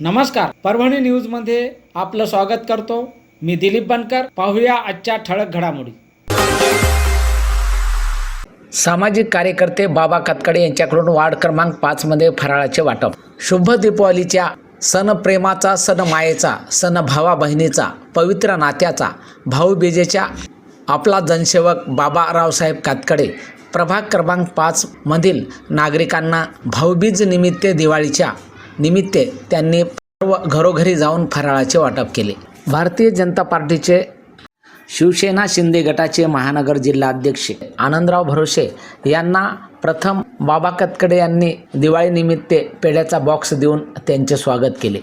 नमस्कार. परभणी न्यूजमध्ये आपलं स्वागत करतो. मी दिलीप बनकर. पाहूया आजच्या ठळक घडामोडी. सामाजिक कार्यकर्ते बाबा कातकडे यांच्याकडून वार्ड क्रमांक पाचमध्ये फराळाचे वाटप. शुभ दीपावलीच्या सण प्रेमाचा सण मायेचा सण भावा बहिणीचा पवित्र नात्याचा भाऊबीजेच्या आपला जनसेवक बाबा रावसाहेब कातकडे प्रभाग क्रमांक पाचमधील नागरिकांना भाऊबीज निमित्त दिवाळीच्या निमित्ते त्यांनी सर्व घरोघरी जाऊन फराळाचे वाटप केले. भारतीय जनता पार्टीचे शिवसेना शिंदे गटाचे महानगर जिल्हा अध्यक्ष आनंदराव भरोसे यांना प्रथम बाबा कतकडे यांनी दिवाळीनिमित्त पेढ्याचा बॉक्स देऊन त्यांचे स्वागत केले.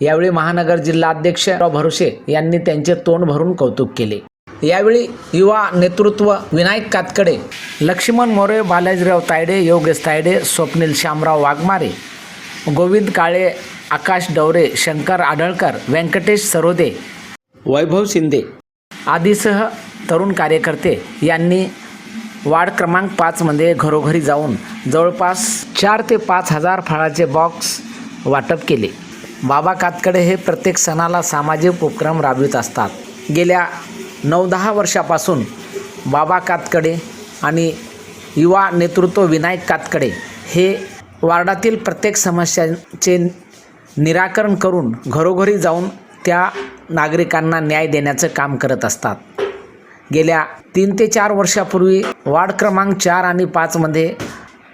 यावेळी महानगर जिल्हा अध्यक्ष राव भरोसे यांनी त्यांचे तोंड भरून कौतुक केले. यावेळी युवा नेतृत्व विनायक कातकडे लक्ष्मण मोरे बालाजीराव तायडे योगेश तायडे स्वप्नील श्यामराव वाघमारे गोविंद काळे आकाश डवरे शंकर आढळकर व्यंकटेश सरोदे वैभव शिंदे आदीसह तरुण कार्यकर्ते यांनी वार्ड क्रमांक पाचमध्ये घरोघरी जाऊन जवळपास चार ते पाच हजार फळाचे बॉक्स वाटप केले. बाबा कातकडे हे प्रत्येक सणाला सामाजिक उपक्रम राबवित असतात. गेल्या नऊ दहा वर्षापासून बाबा कातकडे आणि युवा नेतृत्व विनायक कातकडे हे वार्डातील प्रत्येक समस्यांचे निराकरण करून घरोघरी जाऊन त्या नागरिकांना न्याय देण्याचं काम करत असतात. गेल्या तीन ते चार वर्षापूर्वी वार्ड क्रमांक चार आणि पाचमध्ये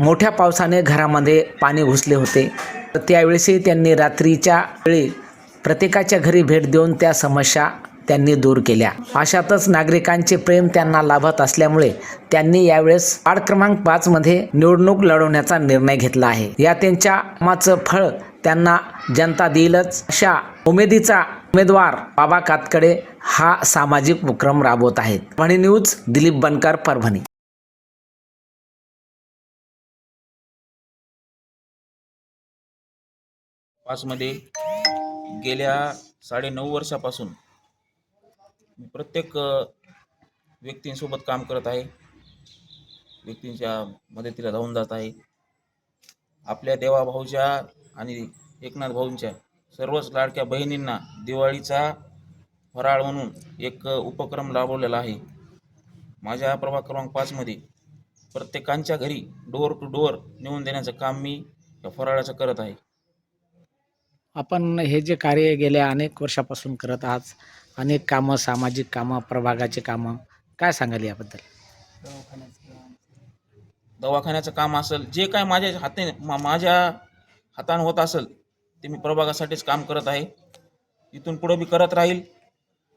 मोठ्या पावसाने घरामध्ये पाणी घुसले होते. तर त्यावेळेसही त्यांनी रात्रीच्या वेळी प्रत्येकाच्या घरी भेट देऊन त्या समस्या त्यांनी दूर केल्या. अशातच नागरिकांचे प्रेम त्यांना लाभत असल्यामुळे त्यांनी यावेळेस वार्ड क्रमांक पाच मध्ये निवडणूक लढवण्याचा निर्णय घेतला आहे. या त्यांच्या कामाचं फळ त्यांना जनता देईलच. अशा उमेदीचा उमेदवार बाबा कातकडे हा सामाजिक उपक्रम राबवत आहेत. परभणी न्यूज दिलीप बनकर परभणी. पाचमध्ये गेल्या साडेनऊ वर्षापासून मी प्रत्येक व्यक्तींसोबत काम करत आहे. व्यक्तींच्या मदतीला धावून जात आहे. आपल्या देवाभाऊच्या आणि एकनाथ भाऊंच्या सर्वच लाडक्या बहिणींना दिवाळीचा फराळ म्हणून एक उपक्रम राबवलेला आहे. माझ्या प्रभाग क्रमांक पाचमध्ये प्रत्येकांच्या घरी डोअर टू डोअर नेऊन देण्याचं काम मी या फराळाचं करत आहे. आपण हे जे कार्य गेल्या अनेक वर्षापासून करत आहात अनेक कामं सामाजिक कामं प्रभागाचे कामं. काय सांगाल याबद्दल? दवाखान्याचं काम असेल जे काय माझ्या हाते मा- माझ्या हातानं होत असेल ते मी प्रभागासाठीच काम करत आहे. इथून पुढं मी करत राहील.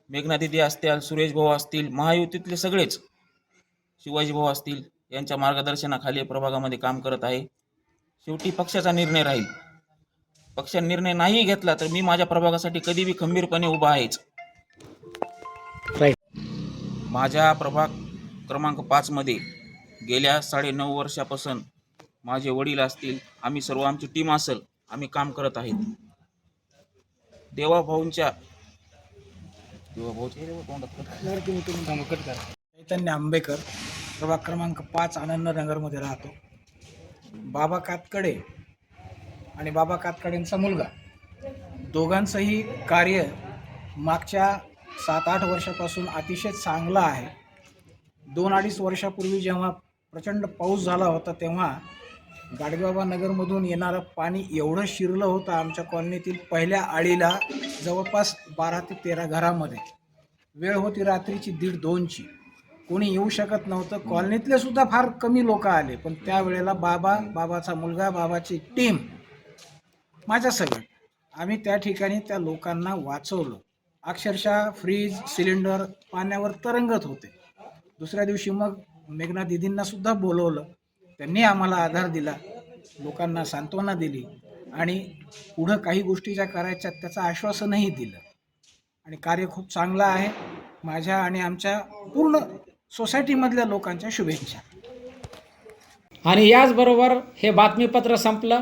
मेघना दिदी असतील सुरेश भाऊ असतील महायुतीतले सगळेच शिवाजी भाऊ असतील यांच्या मार्गदर्शनाखाली प्रभागामध्ये काम करत आहे. शेवटी पक्षाचा निर्णय राहील. पक्षाने निर्णय नाही घेतला तर मी माझ्या प्रभागासाठी कधी बी खंबीरपणे उभा आहेच माझ्या प्रभाग क्रमांक पाचमध्ये गेल्या साडेनऊ वर्षापासून माझे वडील असतील आम्ही सर्व आमची टीम असेल आम्ही काम करत आहेत. देवाभाऊंच्या चैतन्य आंबेकर प्रभाग क्रमांक पाच आनंदनगरमध्ये राहतो. बाबा कातकडे आणि बाबा कातकडेंचा मुलगा. दोघांचंही कार्य मागच्या सात आठ वर्षापासून अतिशय चांगला आहे. दोन अडीच वर्षापूर्वी जेव्हा प्रचंड पाऊस झाला होता तेव्हा गाडगेबाबा नगरमधून येणारं पाणी एवढं शिरलं होतं आमच्या कॉलनीतील पहिल्या आळीला जवळपास बारा ते तेरा घरामध्ये. वेळ होती रात्रीची दीड दोनची. कोणी येऊ शकत नव्हतं. कॉलनीतले सुद्धा फार कमी लोक आले पण त्यावेळेला बाबा बाबाचा मुलगा बाबाची टीम माझ्या सगळं आम्ही त्या ठिकाणी त्या लोकांना वाचवलं. अक्षरशः फ्रीज सिलेंडर पाण्यावर तरंगत होते. दुसऱ्या दिवशी मग मेघना दिदींना सुद्धा बोलवलं. त्यांनी आम्हाला आधार दिला. लोकांना सांत्वना दिली आणि पुढं काही गोष्टी ज्या करायच्या त्याचं आश्वासनही दिलं. आणि कार्य खूप चांगलं आहे. माझ्या आणि आमच्या पूर्ण सोसायटीमधल्या लोकांच्या शुभेच्छा. आणि याचबरोबर हे बातमीपत्र संपलं.